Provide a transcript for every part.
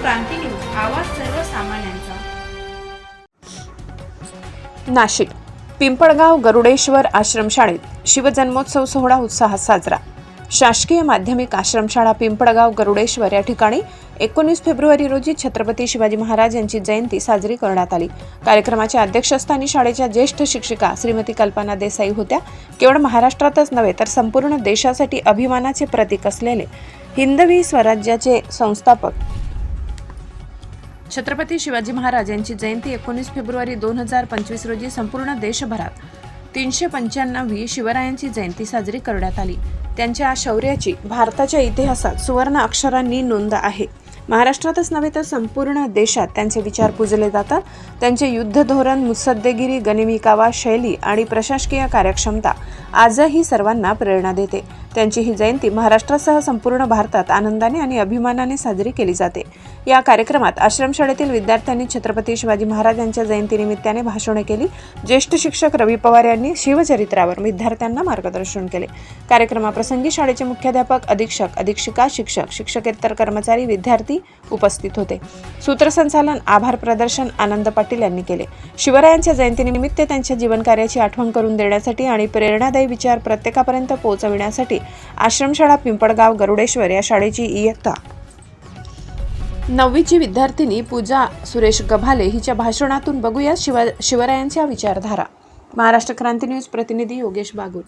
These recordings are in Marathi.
क्रांती न्यूज आवाज सर्वसामान्यांचा. नाशिक पिंपळगाव गरुडेश्वर आश्रमशाळेत शिवजन्मोत्सव सोहळा उत्साहात साजरा. शासकीय माध्यमिक आश्रमशाळा पिंपळगाव गरुडेश्वर या ठिकाणी एकोणीस फेब्रुवारी रोजी छत्रपती शिवाजी महाराज यांची जयंती साजरी करण्यात आली. कार्यक्रमाच्या अध्यक्षस्थानी शाळेच्या ज्येष्ठ शिक्षिका श्रीमती कल्पना देसाई होत्या. केवळ महाराष्ट्रातच नव्हे तर संपूर्ण देशासाठी अभिमानाचे प्रतीक असलेले हिंदवी स्वराज्याचे संस्थापक छत्रपती शिवाजी महाराज यांची जयंती एकोणीस फेब्रुवारी दोन हजार पंचवीस रोजी संपूर्ण देशभरात. तीनशे पंच्याण्णवी शिवरायांची जयंती साजरी करण्यात आली. त्यांच्या शौर्याची भारताच्या इतिहासात सुवर्ण अक्षरांनी नोंद आहे. महाराष्ट्रातच नव्हे तर संपूर्ण देशात त्यांचे विचार पूजले जातात. त्यांचे युद्ध धोरण मुत्सद्देगिरी गनिमिकावा शैली आणि प्रशासकीय कार्यक्षमता आजही सर्वांना प्रेरणा देते. त्यांची ही जयंती महाराष्ट्रासह संपूर्ण भारतात आनंदाने आणि अभिमानाने साजरी केली जाते. या कार्यक्रमात आश्रमशाळेतील विद्यार्थ्यांनी छत्रपती शिवाजी महाराज यांच्या जयंतीनिमित्ताने भाषणे केली. ज्येष्ठ शिक्षक रवी पवार यांनी शिवचरित्रावर विद्यार्थ्यांना मार्गदर्शन केले. कार्यक्रमाप्रसंगी शाळेचे मुख्याध्यापक अधीक्षक अधीक्षिका शिक्षक शिक्षकेतर कर्मचारी विद्यार्थी उपस्थित होते. सूत्रसंचालन आभार प्रदर्शन आनंद पाटील यांनी केले. शिवरायांच्या जयंतीनिमित्त त्यांच्या जीवनकार्याची आठवण करून देण्यासाठी आणि प्रेरणादायी विचार प्रत्येकापर्यंत पोहोचविण्यासाठी आश्रमशाळा पिंपळगाव गरुडेश्वर या शाळेची इयत्ता. नववीची विद्यार्थिनी पूजा सुरेश गभाले हिच्या भाषणातून बघूया शिव शिवरायांच्या विचारधारा. महाराष्ट्र क्रांती न्यूज प्रतिनिधी योगेश बागुल.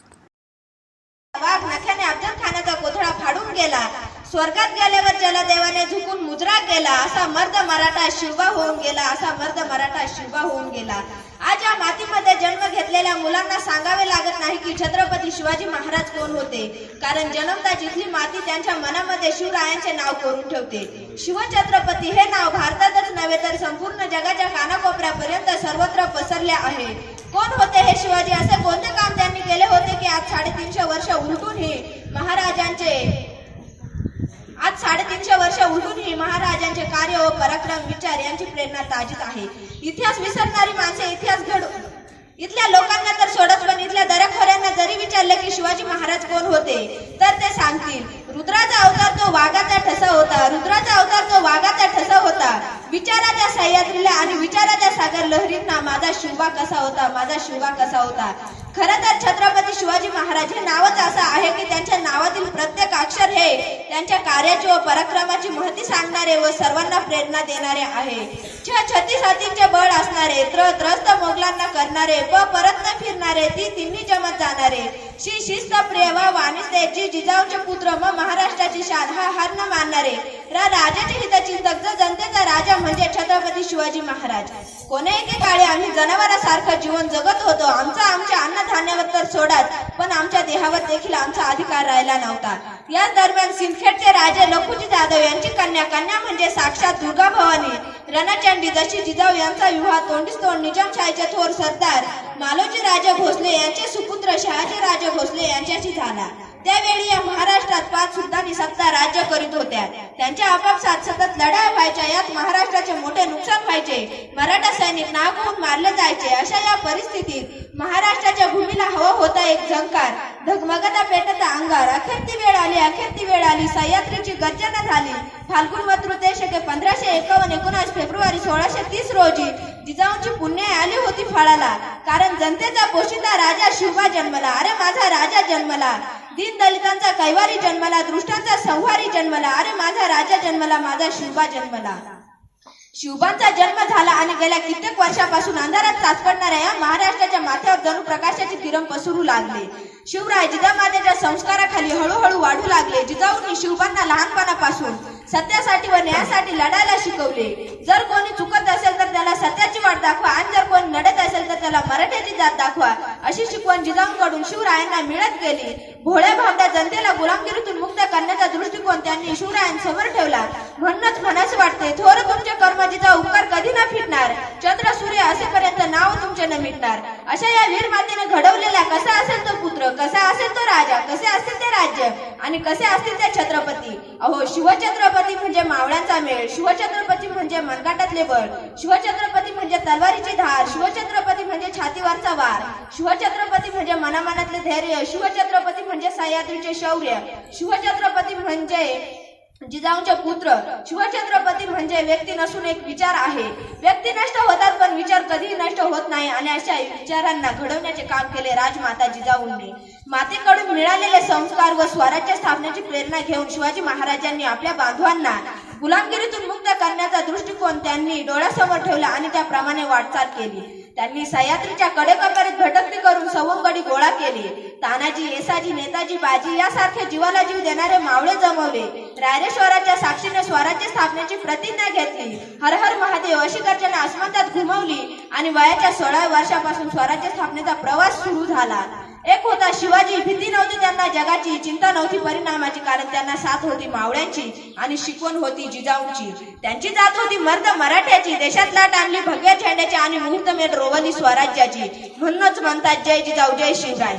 वाघ नख्याने अफजल खानाचा फाडून गेला. स्वर्गात गेल्यावर जलदेवाने झुकून मुजरा केला असा मर्द मराठा शिवबा होऊन गेला असा मर्द मराठा शिवबा होऊन गेला. आज या मातीमध्ये जन्म घेतलेल्या मुलांना सांगावे लागत नाही की छत्रपती शिवाजी महाराज कोण होते. कारण जन्मता जिथली माती त्यांच्या मनामध्ये शिवरायांचे नाव करून ठेवते. शिवछत्रपती हे नाव भारतातच नव्हे तर संपूर्ण जगाच्या कानाकोपऱ्यापर्यंत सर्वत्र पसरले आहे. कोण होते हे शिवाजी? असे कोणते काम त्यांनी केले होते की आज साडेतीनशे वर्ष उलटूनही महाराजांचे आज साडेतीनशे वर्ष उलटून ही महाराजांचे कार्य व पराक्रम विचार यांची प्रेरणा ताजीत आहे. इतिहास विसरणारी माणसे इतिहास घडू इथल्या लोकांना तर सोडत पण इथल्या दऱ्याखोऱ्यांना जरी विचारलं की शिवाजी महाराज कोण होते तर ते सांगतील रुद्राचा अवतार तो वाघाचा ठसा होता रुद्राचा अवतार तो वाघाचा ठसा होता. विचाराच्या सह्याद्रीला आणि विचाराच्या सागर लहरींना माझा शिवबा कसा होता माझा शिवबा कसा होता? खरं तर छत्रपती शिवाजी महाराज हे नावच असं आहे की त्यांच्या नावातील प्रत्येक अक्षर हे त्यांच्या कार्याची व पराक्रमाची महती सांगणारे व सर्वांना प्रेरणा देणारे आहे. छ छत्तीस हातींचे बळ असणारे त्र त्रस्त मोगलांना करणारे व परत न फिरणारे ती तिन्ही जमत जाणारे. श्री शिस्त प्रिय व वाणिज्य जी जिजाऊचे पुत्र व महाराष्ट्राची शाद हा हार न मानणारे रा राजाचे हितचिंतक राजा म्हणजे छत्रपती शिवाजी महाराज. कोणीही काळी आम्ही जनावरासारखं जीवन जगत होतो. आमचा आमच्या अन्नधान्यावर तर सोडाच पण आमच्या देहावर देखील आमचा अधिकार राहिला नव्हता. याच दरम्यान सिंदखेडचे राजे लखुजी जाधव यांची कन्या कन्या म्हणजे साक्षात दुर्गा भवानी रणचंडी जशी जिजाऊ यांचा विवाह तोंडीस तोंड निजामशाहीचे थोर सरदार मालोजी राजे भोसले यांचे सुपुत्र शहाजी राजे भोसले यांच्याशी झाला. त्यावेळी या महाराष्ट्रात पाच सुलतानी सत्ता राज्य करीत होत्या. त्यांच्या आपापसात सतत लढाई व्हायच्या यात महाराष्ट्राचे मोठे नुकसान व्हायचे. मराठा सैनिक नाग मारले जायचे अशा या परिस्थितीत महाराष्ट्राच्या भूमीला हवा होता एक झंकार. धगमगता पेटता अंगार अखेर ती वेळ आली अखेर ती वेळ आली. सह्याद्रीची गर्जना झाली. फाल्गुन व तृतीय शके पंधराशे एकावन्न एकोणास फेब्रुवारी सोळाशे तीस रोजी जिजाऊंची पुण्य आली होती फळाला. कारण जनतेचा पोशिंदा राजा शिवबा जन्मला. अरे माझा राजा जन्मला. दीन दलितांचा कैवारी जन्मला दृष्टांचा संहारी जन्मला अरे माझा राजा जन्मला माझा शिवबा जन्मला. शिवबांचा जन्म झाला आणि गेल्या कित्येक वर्षापासून अंधारात साचकडणाऱ्या या महाराष्ट्राच्या माथ्यावर जणू प्रकाशाचे किरण पसरू लागले. शिवराय जिजामातेच्या संस्काराखाली हळूहळू वाढू लागले. जिजाऊंनी शिवबांना लहानपणापासून सत्यासाठी व न्यायासाठी लढायला शिकवले. जर कोणी चुकत असेल तर त्याला सत्याची वाट दाखवा आणि जर कोणी नडत असेल तर त्याला मराठ्याची जात दाखवा अशी शिकवण जिजाऊंकडून शिवरायांना मिळत गेली. भोळ्या भावड्या जनतेला गुलामगिरीतून मुक्त करण्याचा दृष्टिकोन त्यांनी शिवरायांसमोर ठेवला. म्हणूनच म्हणासे वाटते थोर तुमच्या कर्म उपकार कधी न फिटणार? चंद्र सूर्य असेपर्यंत नाव तुमचे न मिटणार. अशा या वीर मातेने घडवलेला कसा असेल तो पुत्र कसा असेल तो राजा कसे असतील ते राज्य आणि कसे असतील ते छत्रपती? अहो शिवछत्रपती म्हणजे मावळ्यांचा मेळ शिवछत्रपती म्हणजे मनगाटातले बळ शिवछत्रपती म्हणजे तलवारीची धार शिवछत्रपती म्हणजे छातीवरचा वार शिवछत्रपती म्हणजे मनामनातले धैर्य शिवछत्रपती म्हणजे सह्याद्रीचे शौर्य शिवछत्रपती म्हणजे जिजाऊंचे पुत्र शिवछत्रपती म्हणजे व्यक्ती नसून एक विचार आहे. व्यक्ती नष्ट होतात पण विचार कधीही नष्ट होत नाही आणि अशा विचारांना घडवण्याचे काम केले राजमाता जिजाऊंनी. मातेकडून मिळालेले संस्कार व स्वराज्य स्थापनेची प्रेरणा घेऊन शिवाजी महाराजांनी आपल्या बांधवांना गुलामगिरीतून मुक्त करण्याचा दृष्टिकोन त्यांनी डोळ्यासमोर ठेवला आणि त्याप्रमाणे वाटचाल केली. त्यांनी सह्याद्रीच्या कडेकपारीत भटकती करून सवंगडी गोळा केली. तानाजी येसाजी नेताजी बाजी यासारखे जीवाला जीव देणारे मावळे जमवले. रायरेश्वराच्या साक्षीने स्वराज्य स्थापनेची प्रतिज्ञा घेतली. हर हर महादेव अशी गर्जना आसमंतात घुमवली आणि वयाच्या सोळा वर्षापासून स्वराज्य स्थापनेचा प्रवास सुरू झाला. एक होता शिवाजी. भीती नव्हती त्यांना जगाची चिंता नव्हती परिणामाची कारण त्यांना साथ होती मावळ्यांची आणि शिकवण होती जिजाऊंची. त्यांची जात होती मर्द मराठ्याची. देशात लाट आणली भगव्या झेंड्याची आणि मुहूर्तमेट रोवली स्वराज्याची. म्हणूनच म्हणतात जय जिजाऊ जय शिवराय.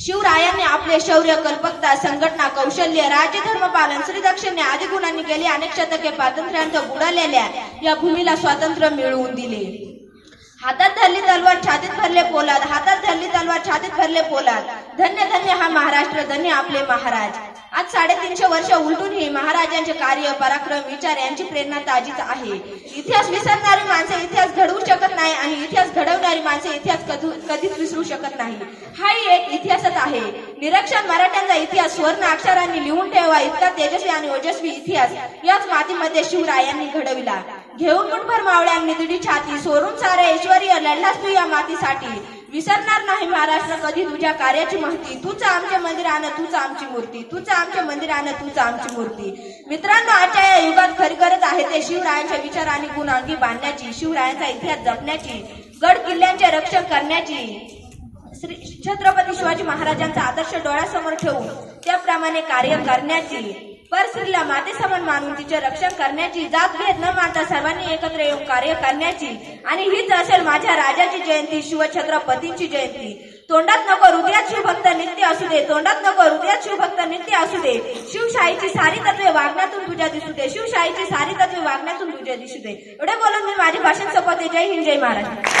शिवरायांनी आपले शौर्य कल्पकता संघटना कौशल्य राजधर्म पालन श्री दक्षिणे आदी गुणांनी गेली अनेक शतके स्वातंत्र्यांत बुडालेल्या या भूमीला स्वातंत्र्य मिळवून दिले. हातात धरली तलवार छातीत भरले पोलाद. हातात धरली तलवार छातीत भरले पोलाद. धन्य धन्य हा महाराष्ट्र धन्य आपले महाराज. आज साडेतीनशे वर्ष उलटूनही महाराजांचे कार्य पराक्रम विचार यांची प्रेरणा ताजीच आहे. इतिहास विसरणारी माणसे इतिहास घडवू शकत नाही आणि इतिहास घडवणारी माणसे इतिहास कधू- कधीच विसरू शकत नाही हाही एक इतिहासच आहे विलक्षण मराठ्यांचा इतिहास सुवर्ण अक्षरांनी लिहून ठेवा. इतका तेजस्वी आणि ओजस्वी इतिहास याच मातीमध्ये शिवरायांनी घडविला. घेऊन मुठभर मावळ्यांनी दिली छाती सोडून सारे ऐश्वर्य लढलास तू या मातीसाठी. विसरणार नाही महाराष्ट्र कधी तुझ्या कार्याची माहिती. तूच आमच्या मंदिरानं तूच आमची मूर्ती. तूच आमच्या मंदिरानं तूच आमची मूर्ती. मित्रांनो आजच्या या युगात खरी गरज आहे ते शिवरायांच्या विचार आणि गुण अंगी बांधण्याची शिवरायांचा इतिहास जपण्याची गड किल्ल्यांचे रक्षण करण्याची. श्री छत्रपती शिवाजी महाराजांचा आदर्श डोळ्यासमोर ठेवून त्याप्रमाणे कार्य करण्याची परस्त्रीला मातेसमान मानून तिचे रक्षण करण्याची जात भेद न मानता सर्वांनी एकत्र येऊन कार्य करण्याची आणि हीच असेल माझ्या राजाची जयंती शिवछत्रपतींची जयंती. तोंडात नको हृदयात शिवभक्त नित्य असू दे. तोंडात नको हृदयात शिवभक्त नित्य असू दे. शिवशाहीची सारी तत्वे वागण्यातून तुझ्या दिसू दे. शिवशाहीची सारी तत्वे वागण्यातून तुझ्या दिसू दे. एवढे बोलून मी माझे भाषण संपवते. जय हिंद जय महाराज